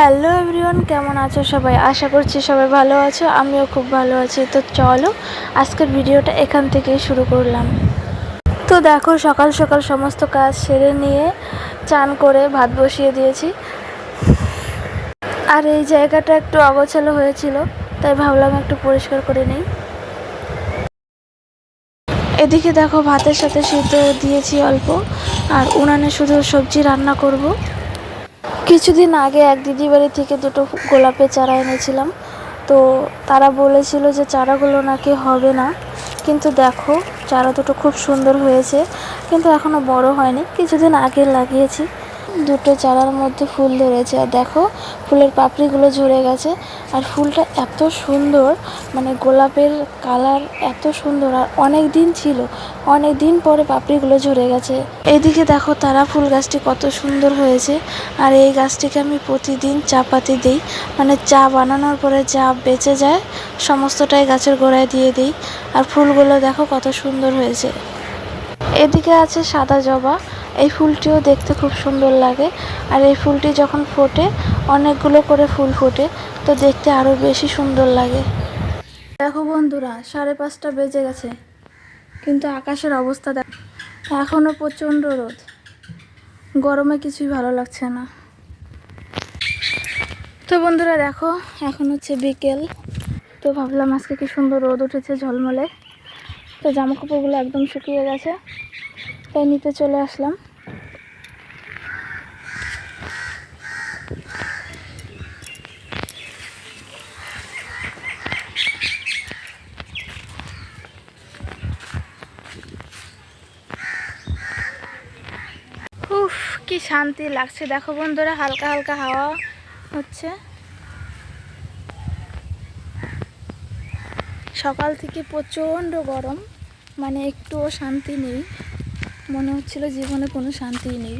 Hello everyone, কেমন আছো সবাই? আশা করছি সবাই ভালো আছো, আমিও খুব ভালো আছি। তো চলো, আজকের ভিডিওটা এখান থেকেই শুরু করলাম। তো দেখো, সকাল সকাল সমস্ত কাজ সেরে নিয়ে চান করে ভাত বসিয়ে দিয়েছি। আর এই জায়গাটা একটু অগোছালো হয়েছিল, তাই ভাবলাম একটু পরিষ্কার করে নিই। এদিকে দেখো, ভাতের সাথে সিদ্ধ দিয়েছি অল্প, আর উনানে শুধু সবজি রান্না করব। কিছুদিন আগে এক দিদি বাড়ি থেকে দুটো গোলাপের চারা এনেছিলাম। তো তারা বলেছিল যে চারাগুলো নাকি হবে না। কিন্তু দেখো, চারা দুটো খুব সুন্দর হয়েছে। কিন্তু এখনও বড় হয়নি। কিছুদিন আগে লাগিয়েছি। দুটো চারার মধ্যে ফুল ধরেছে। আর দেখো, ফুলের পাপড়িগুলো ঝরে গেছে। আর ফুলটা এত সুন্দর মানে গোলাপের কালার এত সুন্দর। আর অনেক দিন ছিল অনেক দিন পরে পাপড়িগুলো ঝরে গেছে। এইদিকে দেখো তারা ফুল গাছটি কত সুন্দর হয়েছে। আর এই গাছটিকে আমি প্রতিদিন চা পাতি দিই। মানে চা বানানোর পরে যা বেঁচে যায়, সমস্তটাই গাছের গোড়ায় দিয়ে দিই। আর ফুলগুলো দেখো কত সুন্দর হয়েছে। এদিকে আছে সাদা জবা। এই ফুলটিও দেখতে খুব সুন্দর লাগে। আর এই ফুলটি যখন ফোটে, অনেকগুলো করে ফুল ফোটে, তো দেখতে আরও বেশি সুন্দর লাগে। দেখো বন্ধুরা, সাড়ে পাঁচটা বেজে গেছে, কিন্তু আকাশের অবস্থা দেখ এখনও প্রচণ্ড রোদ। গরমে কিছুই ভালো লাগছে না। তো বন্ধুরা দেখো, এখন হচ্ছে বিকেল। তো ভাবলাম আজকে কি সুন্দর রোদ উঠেছে ঝলমলে। তো জামা কাপড়গুলো একদম শুকিয়ে গেছে। তাই নিতে চলে আসলাম। উফ, কি শান্তি লাগছে। দেখো বন্ধুরা, হালকা হালকা হাওয়া হচ্ছে। সকাল থেকে প্রচণ্ড গরম মানে একটুও শান্তি নেই। মনে হচ্ছিল জীবনে কোনো শান্তি নেই।